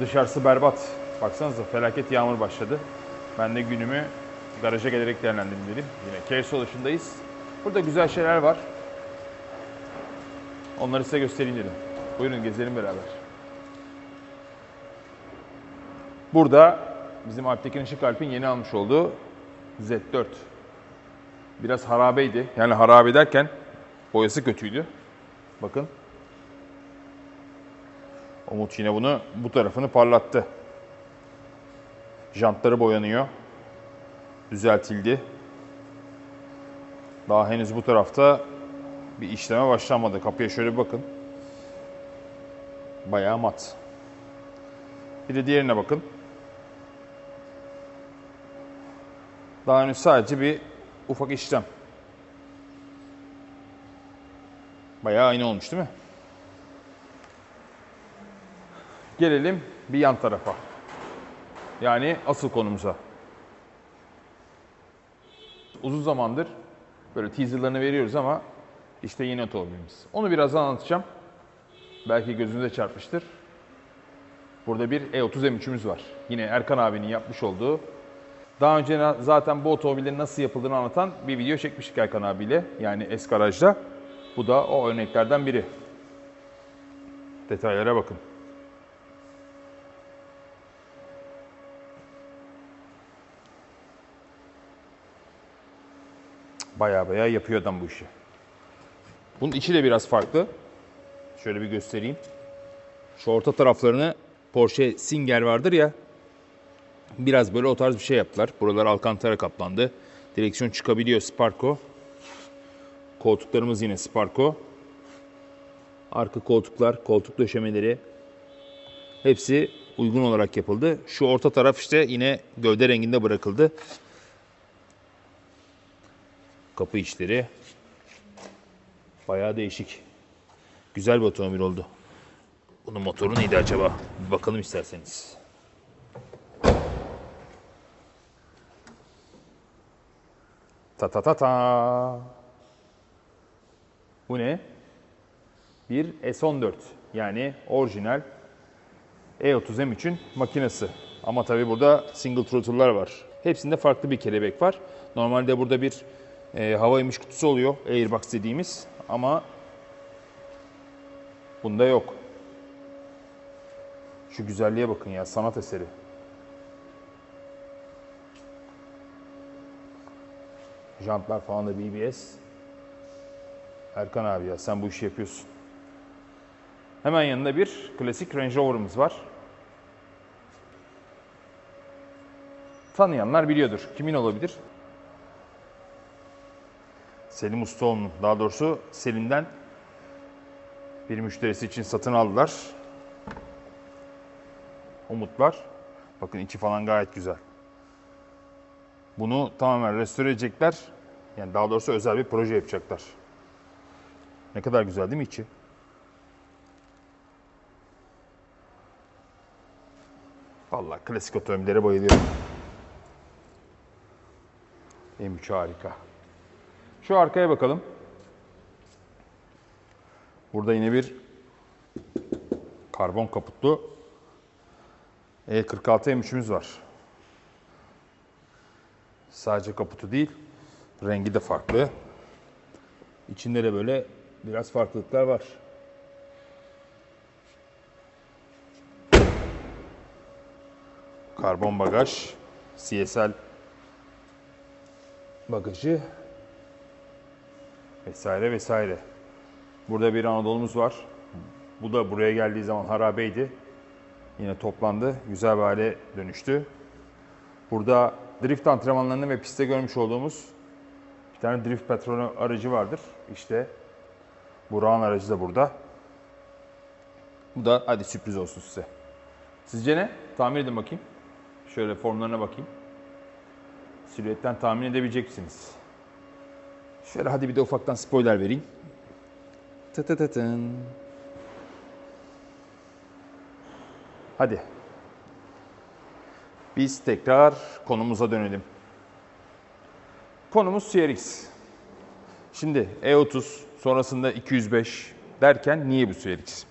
Dışarısı berbat. Baksanıza felaket yağmur başladı. Ben de günümü garaja gelerek değerlendireyim dedim. Yine Keyso dışındayız. Burada güzel şeyler var. Onları size göstereyim dedim. Buyurun gezelim beraber. Burada bizim Alptekin Işık Alp'in yeni almış olduğu Z4. Biraz harabeydi. Yani harabe derken boyası kötüydü. Bakın. Umut yine bunu bu tarafını parlattı. Jantları boyanıyor. Düzeltildi. Daha henüz bu tarafta bir işleme başlanmadı. Kapıya şöyle bir bakın. Bayağı mat. Bir de diğerine bakın. Daha henüz sadece bir ufak işlem. Bayağı aynı olmuş değil mi? Gelelim bir yan tarafa. Yani asıl konumuza. Uzun zamandır böyle teaserlarını veriyoruz ama işte yeni otomobilimiz. Onu birazdan anlatacağım. Belki gözünüze çarpmıştır. Burada bir E E30 M3'ümüz var. Yine Erkan abinin yapmış olduğu. Daha önce zaten bu otomobillerin nasıl yapıldığını anlatan bir video çekmiştik Erkan abiyle. Yani Esgaraj'da. Bu da o örneklerden biri. Detaylara bakın. Baya baya yapıyor adam bu işi. Bunun içi de biraz farklı. Şöyle bir göstereyim. Şu orta taraflarını Porsche Singer vardır ya. Biraz böyle o tarz bir şey yaptılar. Buralar alkantara kaplandı. Direksiyon çıkabiliyor Sparco. Koltuklarımız yine Sparco. Arka koltuklar, koltuk döşemeleri hepsi uygun olarak yapıldı. Şu orta taraf işte yine gövde renginde bırakıldı. Kapı içleri bayağı değişik. Güzel bir otomobil oldu. Bunun motoru neydi acaba? Bir bakalım isterseniz. Ta ta ta ta. Bu ne? Bir S14 yani orijinal E30 M3'ün makinesi. Ama tabii burada single throttle'lar var. Hepsinde farklı bir kelebek var. Normalde burada bir e, hava emiş kutusu oluyor Airbox dediğimiz ama bunda yok. Şu güzelliğe bakın ya sanat eseri. Jantlar falan da BBS. Erkan abi ya sen bu işi yapıyorsun. Hemen yanında bir klasik Range Rover'ımız var. Tanıyanlar biliyordur. Kimin olabilir? Selim Ustaoğlu'nun. Daha doğrusu Selim'den bir müşterisi için satın aldılar. Umut var. Bakın içi falan gayet güzel. Bunu tamamen restore edecekler. Yani daha doğrusu özel bir proje yapacaklar. Ne kadar güzel değil mi içi? Vallahi klasik otomobillere bayılıyorum. M3 harika. Şu arkaya bakalım. Burada yine bir karbon kaputlu E46 M3'ümüz var. Sadece kaputu değil, rengi de farklı. İçinde de böyle biraz farklılıklar var. Karbon bagaj, CSL bagajı vesaire vesaire. Burada bir Anadolu'muz var. Bu da buraya geldiği zaman harabeydi. Yine toplandı. Güzel bir hale dönüştü. Burada drift antrenmanlarında ve pistte görmüş olduğumuz bir tane drift patronu aracı vardır. İşte Burak'ın aracı da burada. Bu da hadi sürpriz olsun size. Sizce ne? Tahmin edin bakayım. Şöyle formlarına bakayım. Silüetten tahmin edebileceksiniz. Şöyle hadi bir de ufaktan spoiler vereyim. Tı tı tı tın. Hadi. Biz tekrar konumuza dönelim. Konumuz CRX. Şimdi E30 sonrasında 205 derken niye bu CRX?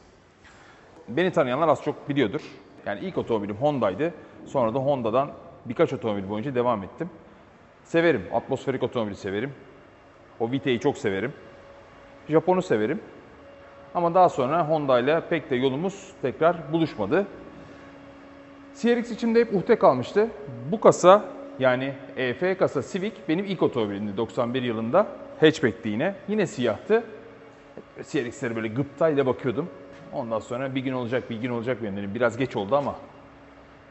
Beni tanıyanlar az çok biliyordur. Yani ilk otomobilim Honda'ydı. Sonra da Honda'dan birkaç otomobil boyunca devam ettim. Severim. Atmosferik otomobili severim. O Vite'yi çok severim. Japon'u severim. Ama daha sonra Honda ile pek de yolumuz tekrar buluşmadı. CRX içimde hep uhde kalmıştı. Bu kasa yani EF kasa Civic benim ilk otomobilimdi 91 yılında. Hatchback'ti yine. Yine siyahtı. CRX'lere böyle gıptayla bakıyordum. Ondan sonra bir gün olacak bir gün olacak benim dedim. Biraz geç oldu ama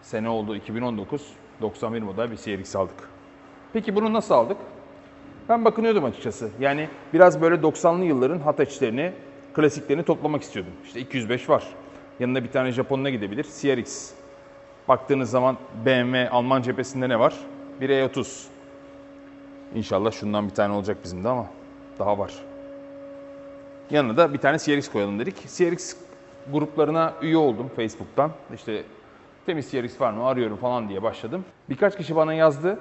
sene oldu 2019. 91 model bir CRX aldık. Peki bunu nasıl aldık? Ben bakınıyordum açıkçası. Yani biraz böyle 90'lı yılların hatchlerini, klasiklerini toplamak istiyordum. İşte 205 var. Yanında bir tane Japonuna gidebilir. CRX. Baktığınız zaman BMW Alman cephesinde ne var? Bir E30. İnşallah şundan bir tane olacak bizim de ama daha var. Yanına da bir tane CRX koyalım dedik. CRX gruplarına üye oldum Facebook'tan. İşte temiz CRX var mı arıyorum falan diye başladım. Birkaç kişi bana yazdı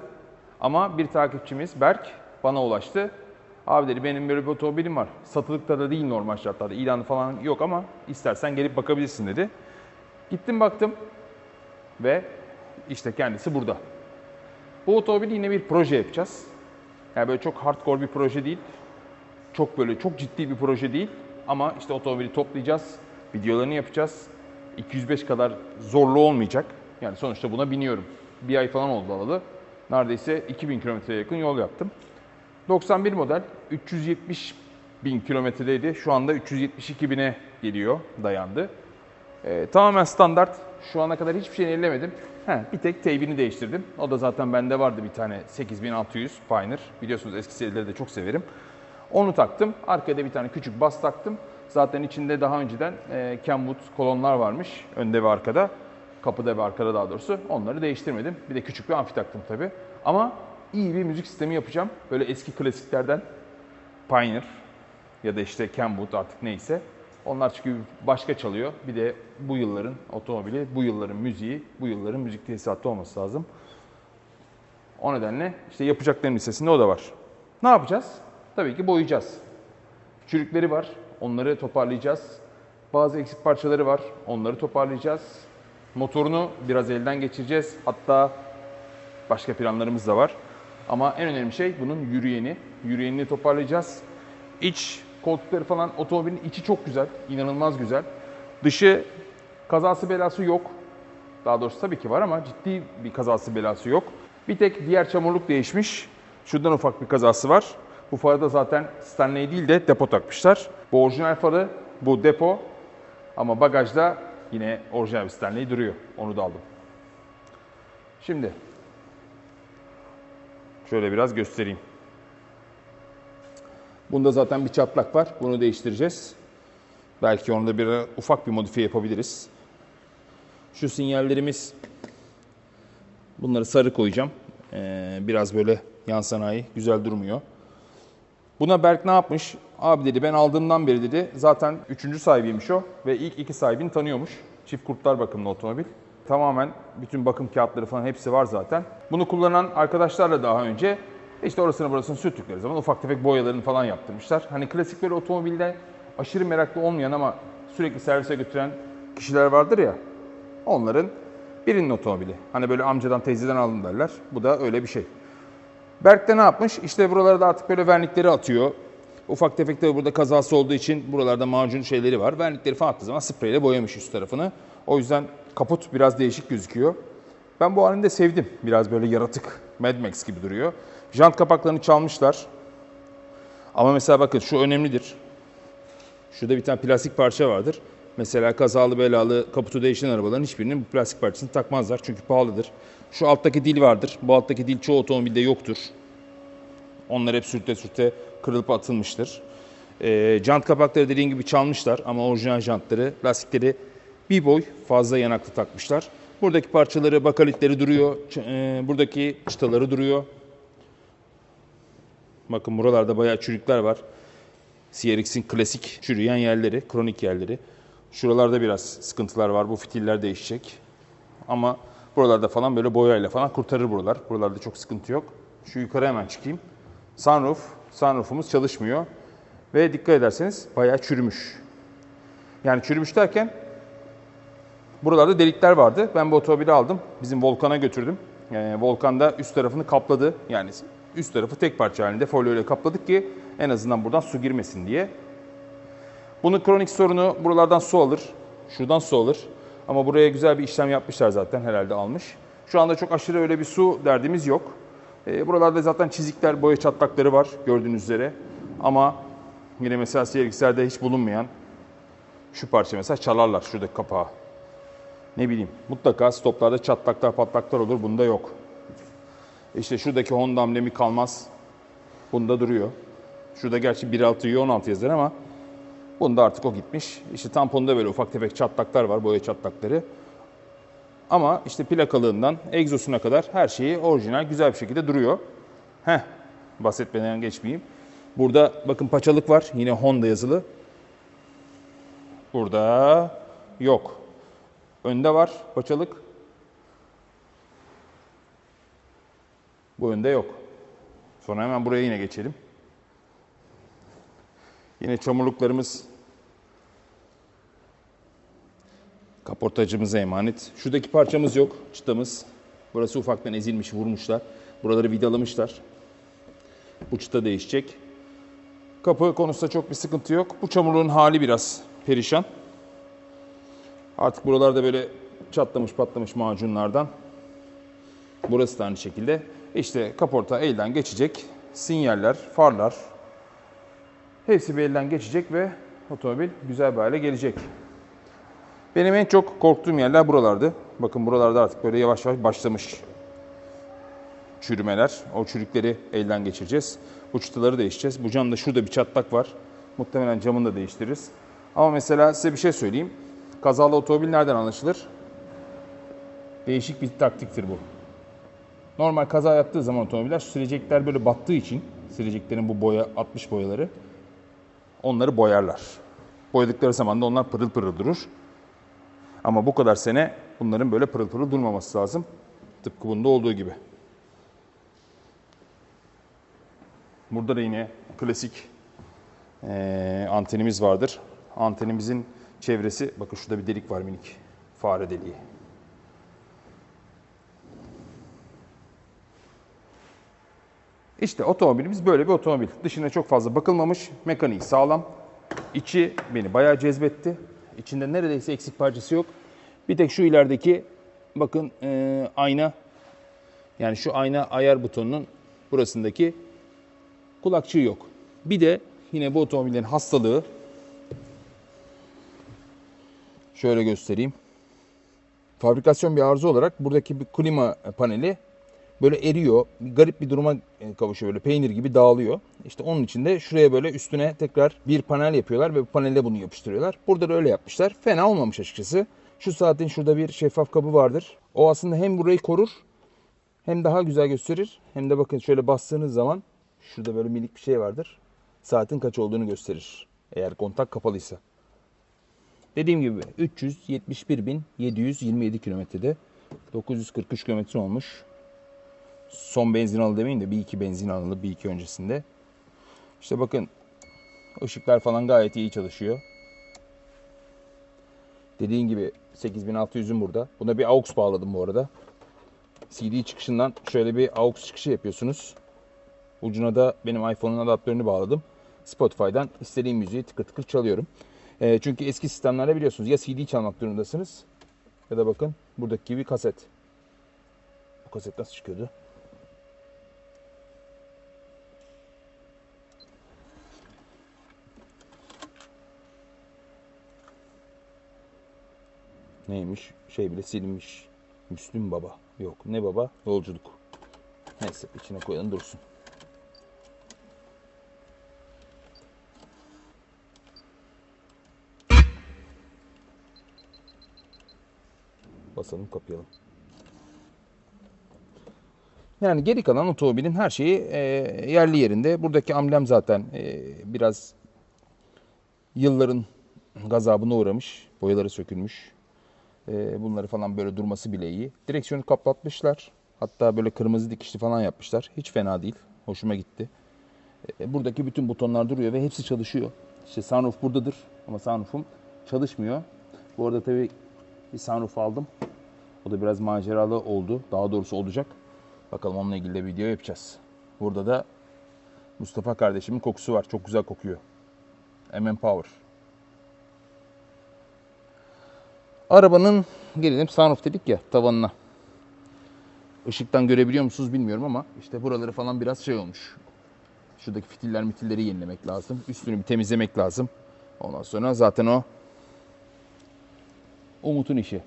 ama bir takipçimiz Berk bana ulaştı. Abi dedi benim bir otomobilim var. Satılıkta da değil normal şartlarda. İlanı falan yok ama istersen gelip bakabilirsin dedi. Gittim baktım ve işte kendisi burada. Bu otomobili yine bir proje yapacağız. Yani böyle çok hardcore bir proje değil. Çok böyle çok ciddi bir proje değil. Ama işte otomobili toplayacağız. Videolarını yapacağız. 205 kadar zorlu olmayacak. Yani sonuçta buna biniyorum. Bir ay falan oldu alalı. Neredeyse 2000 kilometreye yakın yol yaptım. 91 model 370 bin kilometredeydi. Şu anda 372 bine geliyor, dayandı. Ee, tamamen standart. Şu ana kadar hiçbir şeyini ellemedim. He, bir tek teybini değiştirdim. O da zaten bende vardı bir tane 8600 Pioneer. Biliyorsunuz eski serileri de çok severim. Onu taktım. Arkaya da bir tane küçük bas taktım. Zaten içinde daha önceden e, Kenwood kolonlar varmış. Önde ve arkada. Kapıda ve arkada daha doğrusu. Onları değiştirmedim. Bir de küçük bir amfi taktım tabii. Ama iyi bir müzik sistemi yapacağım. Böyle eski klasiklerden Pioneer ya da işte Kenwood artık neyse. Onlar çünkü başka çalıyor. Bir de bu yılların otomobili, bu yılların müziği, bu yılların müzik tesisatı olması lazım. O nedenle işte yapacaklarım listesinde o da var. Ne yapacağız? Tabii ki boyayacağız. Çürükleri var, onları toparlayacağız. Bazı eksik parçaları var, onları toparlayacağız. Motorunu biraz elden geçireceğiz. Hatta başka planlarımız da var. Ama en önemli şey bunun yürüyeni. Yürüyenini toparlayacağız. İç koltukları falan otomobilin içi çok güzel, inanılmaz güzel. Dışı kazası belası yok. Daha doğrusu tabii ki var ama ciddi bir kazası belası yok. Bir tek diğer çamurluk değişmiş. Şuradan ufak bir kazası var. Bu farı da zaten Stanley değil de depo takmışlar. Bu orijinal farı, bu depo. Ama bagajda yine orijinal bir Stanley duruyor. Onu da aldım. Şimdi şöyle biraz göstereyim. Bunda zaten bir çatlak var. Bunu değiştireceğiz. Belki onda bir ufak bir modifiye yapabiliriz. Şu sinyallerimiz bunları sarı koyacağım. Ee, biraz böyle yan sanayi güzel durmuyor. Buna Berk ne yapmış? Abi dedi ben aldığımdan beri dedi zaten üçüncü sahibiymiş o ve ilk iki sahibini tanıyormuş. Çift kurtlar bakımlı otomobil. Tamamen bütün bakım kağıtları falan hepsi var zaten. Bunu kullanan arkadaşlarla daha önce işte orasını burasını sürttükleri zaman ufak tefek boyalarını falan yaptırmışlar. Hani klasik böyle otomobilde aşırı meraklı olmayan ama sürekli servise götüren kişiler vardır ya. Onların birinin otomobili. Hani böyle amcadan teyzeden alın derler. Bu da öyle bir şey. Berk de ne yapmış? İşte buralara da artık böyle vernikleri atıyor. Ufak tefek de burada kazası olduğu için buralarda macun şeyleri var. Vernikleri falan attığı zaman spreyle boyamış üst tarafını. O yüzden kaput biraz değişik gözüküyor. Ben bu halini de sevdim. Biraz böyle yaratık, Mad Max gibi duruyor. Jant kapaklarını çalmışlar. Ama mesela bakın şu önemlidir. Şurada bir tane plastik parça vardır. Mesela kazalı belalı kaputu değişen arabaların hiçbirinin bu plastik parçasını takmazlar. Çünkü pahalıdır. Şu alttaki dil vardır. Bu alttaki dil çoğu otomobilde yoktur. Onlar hep sürte sürte kırılıp atılmıştır. E, jant kapakları dediğim gibi çalmışlar ama orijinal jantları, lastikleri bir boy fazla yanaklı takmışlar. Buradaki parçaları, bakalitleri duruyor. E, buradaki çıtaları duruyor. Bakın buralarda bayağı çürükler var. CRX'in klasik çürüyen yerleri, kronik yerleri. Şuralarda biraz sıkıntılar var. Bu fitiller değişecek. Ama buralarda falan böyle boyayla falan kurtarır buralar. Buralarda çok sıkıntı yok. Şu yukarı hemen çıkayım. Sunroof. Sunroof'umuz çalışmıyor. Ve dikkat ederseniz bayağı çürümüş. Yani çürümüş derken Buralarda delikler vardı. Ben bu otomobili aldım. Bizim Volkan'a götürdüm. Ee, Volkan da üst tarafını kapladı. Yani üst tarafı tek parça halinde folyo ile kapladık ki en azından buradan su girmesin diye. Bunun kronik sorunu buralardan su alır. Şuradan su alır. Ama buraya güzel bir işlem yapmışlar zaten herhalde almış. Şu anda çok aşırı öyle bir su derdimiz yok. Ee, buralarda zaten çizikler, boya çatlakları var gördüğünüz üzere. Ama yine mesela CRX'lerde hiç bulunmayan şu parça mesela çalarlar şuradaki kapağı. Ne bileyim mutlaka stoplarda çatlaklar patlaklar olur bunda yok. İşte şuradaki Honda amblemi kalmaz. Bunda duruyor. Şurada gerçi 1.6 16 yazar ama bunda artık o gitmiş. İşte tamponda böyle ufak tefek çatlaklar var, boya çatlakları. Ama işte plakalığından egzosuna kadar her şeyi orijinal güzel bir şekilde duruyor. Heh, bahsetmeden geçmeyeyim. Burada bakın paçalık var. Yine Honda yazılı. Burada yok. Önde var paçalık. Bu önde yok. Sonra hemen buraya yine geçelim. Yine çamurluklarımız kaportacımıza emanet. Şuradaki parçamız yok, çıtamız. Burası ufaktan ezilmiş, vurmuşlar. Buraları vidalamışlar. Bu çıta değişecek. Kapı konusunda çok bir sıkıntı yok. Bu çamurluğun hali biraz perişan. Artık buralarda böyle çatlamış patlamış macunlardan. Burası da aynı şekilde. İşte kaporta elden geçecek. Sinyaller, farlar, Hepsi bir elden geçecek ve otomobil güzel bir hale gelecek. Benim en çok korktuğum yerler buralardı. Bakın buralarda artık böyle yavaş yavaş başlamış çürümeler. O çürükleri elden geçireceğiz. Bu çıtaları değişeceğiz. Bu camda şurada bir çatlak var. Muhtemelen camını da değiştiririz. Ama mesela size bir şey söyleyeyim. Kazalı otomobil nereden anlaşılır? Değişik bir taktiktir bu. Normal kaza yaptığı zaman otomobiller silecekler böyle battığı için sileceklerin bu boya 60 boyaları onları boyarlar. Boyadıkları zaman da onlar pırıl pırıl durur. Ama bu kadar sene bunların böyle pırıl pırıl durmaması lazım. Tıpkı bunda olduğu gibi. Burada da yine klasik eee, antenimiz vardır. Antenimizin çevresi, bakın şurada bir delik var minik. Fare deliği. İşte otomobilimiz böyle bir otomobil. Dışına çok fazla bakılmamış, mekaniği sağlam. İçi beni bayağı cezbetti. İçinde neredeyse eksik parçası yok. Bir tek şu ilerideki bakın e, ayna yani şu ayna ayar butonunun burasındaki kulakçığı yok. Bir de yine bu otomobillerin hastalığı şöyle göstereyim. Fabrikasyon bir arıza olarak buradaki bir klima paneli böyle eriyor. Garip bir duruma e, kavuşuyor böyle peynir gibi dağılıyor. İşte onun için de şuraya böyle üstüne tekrar bir panel yapıyorlar ve bu panelde bunu yapıştırıyorlar. Burada da öyle yapmışlar. Fena olmamış açıkçası. Şu saatin şurada bir şeffaf kabı vardır. O aslında hem burayı korur hem daha güzel gösterir. Hem de bakın şöyle bastığınız zaman şurada böyle minik bir şey vardır. Saatin kaç olduğunu gösterir. Eğer kontak kapalıysa. Dediğim gibi 371.727 kilometrede 943 kilometre olmuş. Son benzin alı demeyeyim de bir iki benzin alılı bir iki öncesinde. İşte bakın ışıklar falan gayet iyi çalışıyor. Dediğim gibi 8600'üm burada. Buna bir AUX bağladım bu arada. CD çıkışından şöyle bir AUX çıkışı yapıyorsunuz. Ucuna da benim iPhone'un adaptörünü bağladım. Spotify'dan istediğim müziği tıkır tıkır çalıyorum. Ee, çünkü eski sistemlerde biliyorsunuz ya CD çalmak durumundasınız ya da bakın buradaki gibi kaset. Bu kaset nasıl çıkıyordu? Neymiş? Şey bile silinmiş. Müslüm Baba. Yok. Ne baba? Yolculuk. Neyse içine koyalım dursun. Basalım kapayalım. Yani geri kalan otomobilin her şeyi e, yerli yerinde. Buradaki amblem zaten e, biraz yılların gazabına uğramış. Boyaları sökülmüş. E, bunları falan böyle durması bile iyi. Direksiyonu kaplatmışlar. Hatta böyle kırmızı dikişli falan yapmışlar. Hiç fena değil. Hoşuma gitti. E, buradaki bütün butonlar duruyor ve hepsi çalışıyor. İşte sunroof buradadır ama sunroof'um çalışmıyor. Bu arada tabii bir sunroof aldım. Da biraz maceralı oldu. Daha doğrusu olacak. Bakalım onunla ilgili de video yapacağız. Burada da Mustafa kardeşimin kokusu var. Çok güzel kokuyor. MM Power. Arabanın gelelim sunroof dedik ya tavanına. Işıktan görebiliyor musunuz bilmiyorum ama işte buraları falan biraz şey olmuş. Şuradaki fitiller mitilleri yenilemek lazım. Üstünü bir temizlemek lazım. Ondan sonra zaten o Umut'un işi.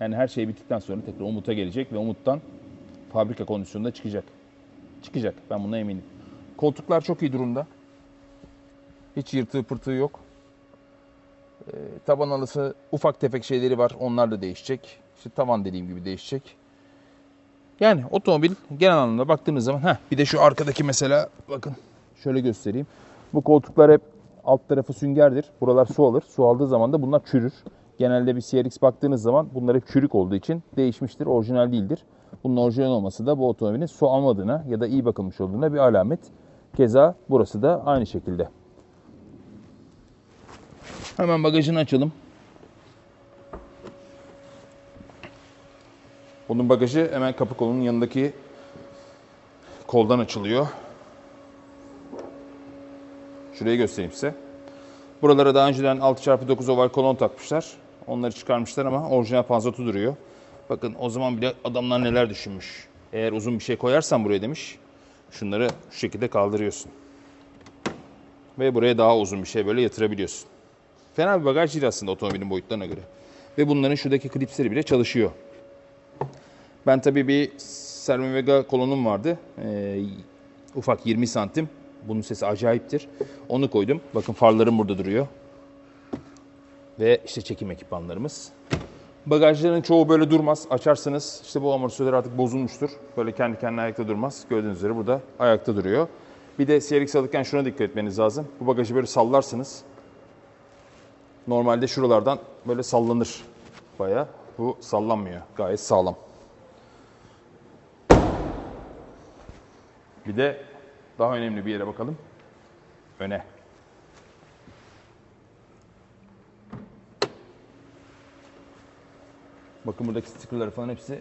Yani her şey bittikten sonra tekrar Umut'a gelecek ve Umut'tan fabrika kondisyonunda çıkacak. Çıkacak. Ben buna eminim. Koltuklar çok iyi durumda. Hiç yırtığı pırtığı yok. Ee, taban halısı ufak tefek şeyleri var. Onlar da değişecek. İşte tavan dediğim gibi değişecek. Yani otomobil genel anlamda baktığınız zaman heh, bir de şu arkadaki mesela bakın şöyle göstereyim. Bu koltuklar hep alt tarafı süngerdir. Buralar su alır. Su aldığı zaman da bunlar çürür. Genelde bir CRX baktığınız zaman bunlar hep çürük olduğu için değişmiştir. Orijinal değildir. Bunun orijinal olması da bu otomobilin su almadığına ya da iyi bakılmış olduğuna bir alamet. Keza burası da aynı şekilde. Hemen bagajını açalım. Bunun bagajı hemen kapı kolunun yanındaki koldan açılıyor. Şurayı göstereyim size. Buralara daha önceden 6x9 oval kolon takmışlar. Onları çıkarmışlar ama orijinal panzotu duruyor. Bakın o zaman bile adamlar neler düşünmüş. Eğer uzun bir şey koyarsan buraya demiş. Şunları şu şekilde kaldırıyorsun. Ve buraya daha uzun bir şey böyle yatırabiliyorsun. Fena bir bagaj değil aslında otomobilin boyutlarına göre. Ve bunların şuradaki klipsleri bile çalışıyor. Ben tabii bir Servo Vega kolonum vardı. Ee, ufak 20 santim. Bunun sesi acayiptir. Onu koydum. Bakın farlarım burada duruyor. Ve işte çekim ekipmanlarımız. Bagajların çoğu böyle durmaz. Açarsınız işte bu amortisörler artık bozulmuştur. Böyle kendi kendine ayakta durmaz. Gördüğünüz üzere burada ayakta duruyor. Bir de CRX alırken şuna dikkat etmeniz lazım. Bu bagajı böyle sallarsınız. Normalde şuralardan böyle sallanır bayağı. Bu sallanmıyor. Gayet sağlam. Bir de daha önemli bir yere bakalım. Öne. Bakın buradaki stickerları falan hepsi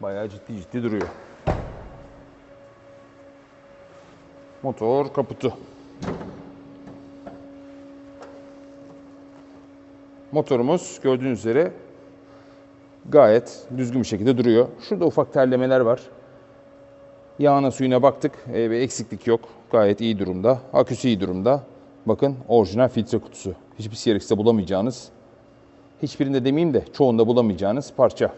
bayağı ciddi ciddi duruyor. Motor kaputu. Motorumuz gördüğünüz üzere gayet düzgün bir şekilde duruyor. Şurada ufak terlemeler var. Yağına suyuna baktık. E, bir eksiklik yok. Gayet iyi durumda. Aküsü iyi durumda. Bakın orijinal filtre kutusu. Hiçbir CRX'te bulamayacağınız, hiçbirinde demeyeyim de çoğunda bulamayacağınız parça.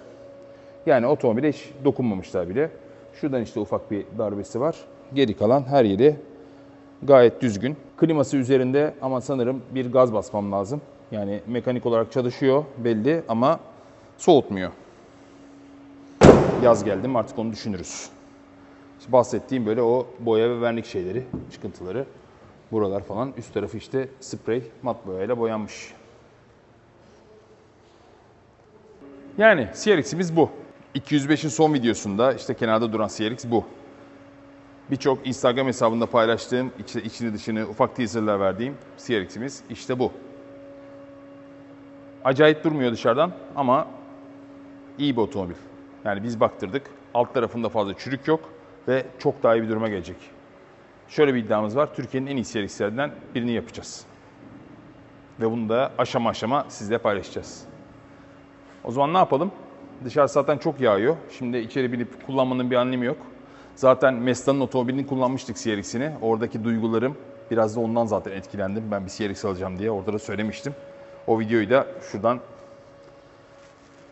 Yani otomobile hiç dokunmamışlar bile. Şuradan işte ufak bir darbesi var. Geri kalan her yeri gayet düzgün. Kliması üzerinde ama sanırım bir gaz basmam lazım. Yani mekanik olarak çalışıyor belli ama soğutmuyor. Yaz geldi mi artık onu düşünürüz. İşte bahsettiğim böyle o boya ve vernik şeyleri, çıkıntıları. Buralar falan. Üst tarafı işte sprey, mat boyayla boyanmış. Yani CRX'imiz bu. 205'in son videosunda işte kenarda duran CRX bu. Birçok Instagram hesabında paylaştığım, işte içini dışını ufak teaserlar verdiğim CRX'imiz işte bu. Acayip durmuyor dışarıdan ama iyi bir otomobil. Yani biz baktırdık. Alt tarafında fazla çürük yok ve çok daha iyi bir duruma gelecek. Şöyle bir iddiamız var. Türkiye'nin en iyi CRX'lerinden birini yapacağız. Ve bunu da aşama aşama sizle paylaşacağız. O zaman ne yapalım? Dışarı zaten çok yağıyor. Şimdi içeri binip kullanmanın bir anlamı yok. Zaten Mesta'nın otomobilini kullanmıştık CRX'ini. Oradaki duygularım biraz da ondan zaten etkilendim. Ben bir CRX alacağım diye orada da söylemiştim. O videoyu da şuradan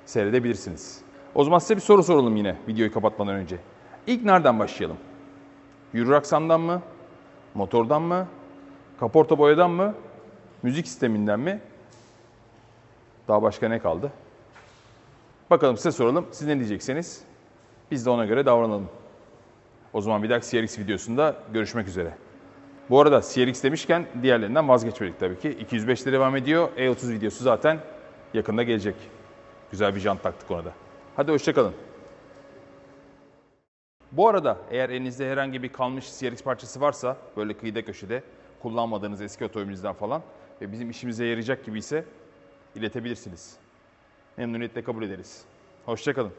seyredebilirsiniz. O zaman size bir soru soralım yine videoyu kapatmadan önce. İlk nereden başlayalım? Yürür aksamdan mı? Motordan mı? Kaporta boyadan mı? Müzik sisteminden mi? Daha başka ne kaldı? Bakalım size soralım. Siz ne diyecekseniz biz de ona göre davranalım. O zaman bir dahaki CRX videosunda görüşmek üzere. Bu arada CRX demişken diğerlerinden vazgeçmedik tabii ki. 205'te devam ediyor. E30 videosu zaten yakında gelecek. Güzel bir jant taktık ona da. Hadi hoşçakalın. Bu arada eğer elinizde herhangi bir kalmış CRX parçası varsa böyle kıyıda köşede kullanmadığınız eski otomobilinizden falan ve bizim işimize yarayacak gibi ise iletebilirsiniz. Memnuniyetle kabul ederiz. Hoşçakalın.